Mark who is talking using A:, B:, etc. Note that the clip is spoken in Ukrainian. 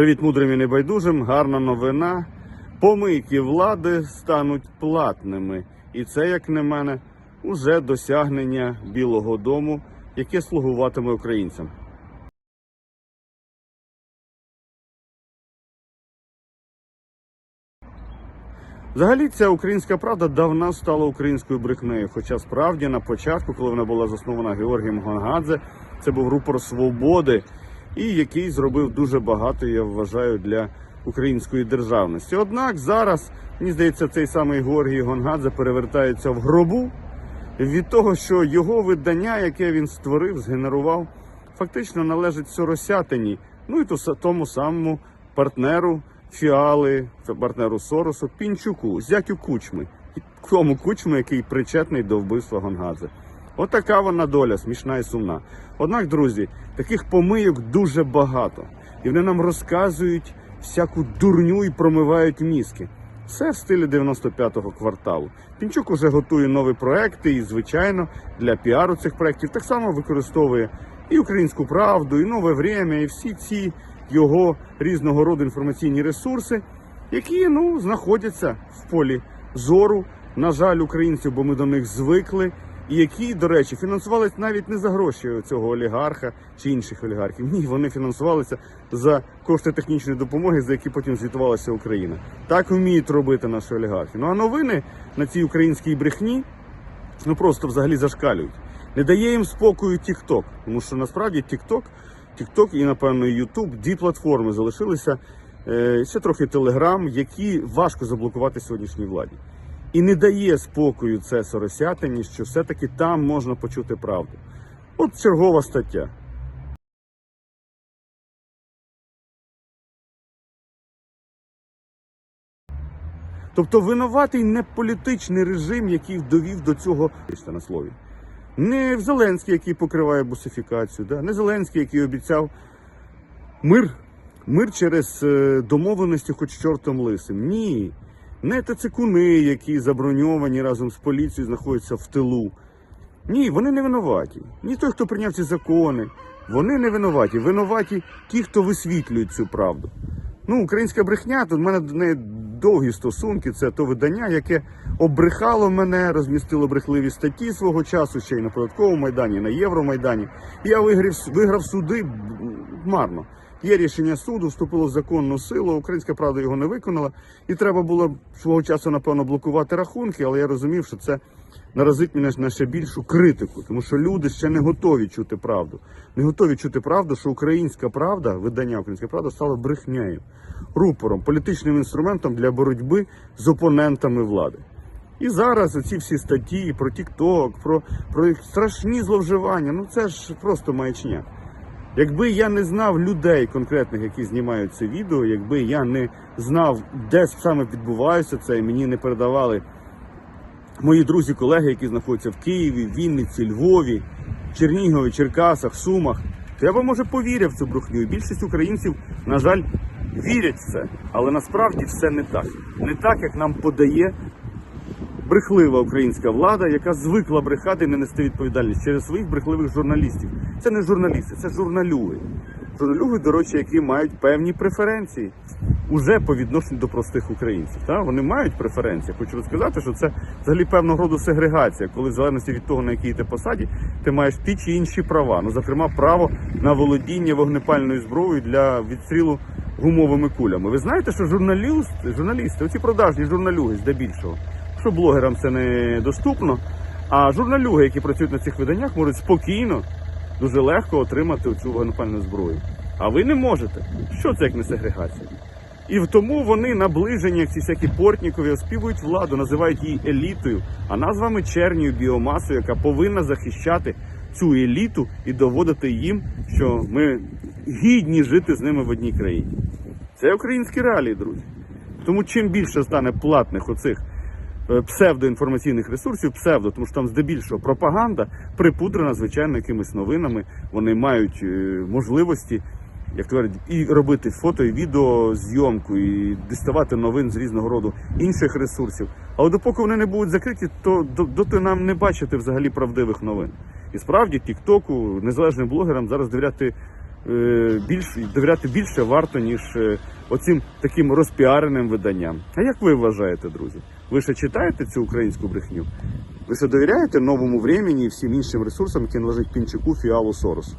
A: Привіт, мудрим і небайдужим. Гарна новина. Помийки влади стануть платними. І це, як на мене, уже досягнення Білого Дому, яке слугуватиме українцям. Взагалі, ця українська правда давно стала українською брехнею. Хоча справді на початку, коли вона була заснована Георгієм Гонгадзе, це був рупор свободи, і який зробив дуже багато, я вважаю, для української державності. Однак зараз, мені здається, цей самий Георгій Гонгадзе перевертається в гробу від того, що його видання, яке він створив, згенерував, фактично належить Соросятині, ну і тому самому партнеру Фіали, партнеру Соросу, Пінчуку, зятю Кучми, тому Кучми, який причетний до вбивства Гонгадзе. Отака вона доля, смішна і сумна. Однак, друзі, таких помийок дуже багато. І вони нам розказують всяку дурню і промивають мізки. Все в стилі 95-го кварталу. Пінчук уже готує нові проекти, і, звичайно, для піару цих проєктів так само використовує і українську правду, і нове время, і всі ці його різного роду інформаційні ресурси, які ну, знаходяться в полі зору, на жаль, українців, бо ми до них звикли. І які, до речі, фінансувалися навіть не за гроші цього олігарха чи інших олігархів. Ні, вони фінансувалися за кошти технічної допомоги, за які потім звітувалася Україна. Так вміють робити наші олігархи. Ну а новини на цій українській брехні ну просто взагалі зашкалюють. Не дає їм спокою TikTok, тому що насправді TikTok, TikTok і напевно YouTube, дві платформи залишилися. Е, ще трохи Telegram, які важко заблокувати сьогоднішній владі. І не дає спокою це соросятині, що все-таки там можна почути правду. От чергова стаття. Тобто винуватий не політичний режим, який довів до цього на слові. Не Зеленський, який покриває бусифікацію, да? не Зеленський, який обіцяв мир, мир через е, домовленості, хоч чортом лисим. Ні. Не тацикуни, які заброньовані разом з поліцією знаходяться в тилу. Ні, вони не винуваті. Ні той, хто прийняв ці закони. Вони не винуваті. Винуваті ті, хто висвітлюють цю правду. Ну, українська брехня, тут в мене до неї довгі стосунки. Це то видання, яке обрехало мене, розмістило брехливі статті свого часу, ще й на податковому майдані, на Євромайдані. І я виграв, виграв суди марно. Є рішення суду, вступило в законну силу. Українська правда його не виконала, і треба було свого часу, напевно, блокувати рахунки, але я розумів, що це наразить мене на ще більшу критику, тому що люди ще не готові чути правду. Не готові чути правду, що українська правда, видання Українська правда стала брехнею, рупором, політичним інструментом для боротьби з опонентами влади. І зараз оці всі статті про TikTok, про, про страшні зловживання, ну це ж просто маячня. Якби я не знав людей конкретних, які знімають це відео, якби я не знав, де саме відбувається це, і мені не передавали мої друзі, колеги, які знаходяться в Києві, Вінниці, Львові, Чернігові, Черкасах, Сумах, то я би може повірив в цю брехню. Більшість українців, на жаль, вірять в це. Але насправді все не так. Не так, як нам подає брехлива українська влада, яка звикла брехати і не нести відповідальність через своїх брехливих журналістів. Це не журналісти, це журналюги. Журналюги, до речі, які мають певні преференції уже по відношенню до простих українців. Та? Вони мають преференції. Хочу розказати, що це взагалі певного роду сегрегація, коли в залежності від того, на якій ти посаді, ти маєш ті чи інші права. Ну, зокрема, право на володіння вогнепальною зброєю для відстрілу гумовими кулями. Ви знаєте, що журналісти, журналісти, оці продажні журналюги здебільшого, що блогерам це не доступно. А журналюги, які працюють на цих виданнях, можуть спокійно, дуже легко отримати цю вогнепальну зброю. А ви не можете. Що це як не сегрегація? І тому вони наближені, як ці всякі портнікові, оспівують владу, називають її елітою, а нас з вами черньою біомасою, яка повинна захищати цю еліту і доводити їм, що ми гідні жити з ними в одній країні. Це українські реалії, друзі. Тому чим більше стане платних оцих псевдоінформаційних ресурсів, псевдо, тому що там здебільшого пропаганда припудрена, звичайно, якимись новинами. Вони мають е, можливості, як кажуть, і робити фото і відео зйомку, і діставати новин з різного роду інших ресурсів. Але допоки вони не будуть закриті, то до- доти нам не бачити взагалі правдивих новин. І справді, Тіктоку, незалежним блогерам зараз довіряти е, більш довіряти більше варто, ніж е, оцим таким розпіареним виданням. А як ви вважаєте, друзі? Ви ще читаєте цю українську брехню? Ви ще довіряєте новому времені і всім іншим ресурсам, які належать Пінчуку, Фіалу, Соросу?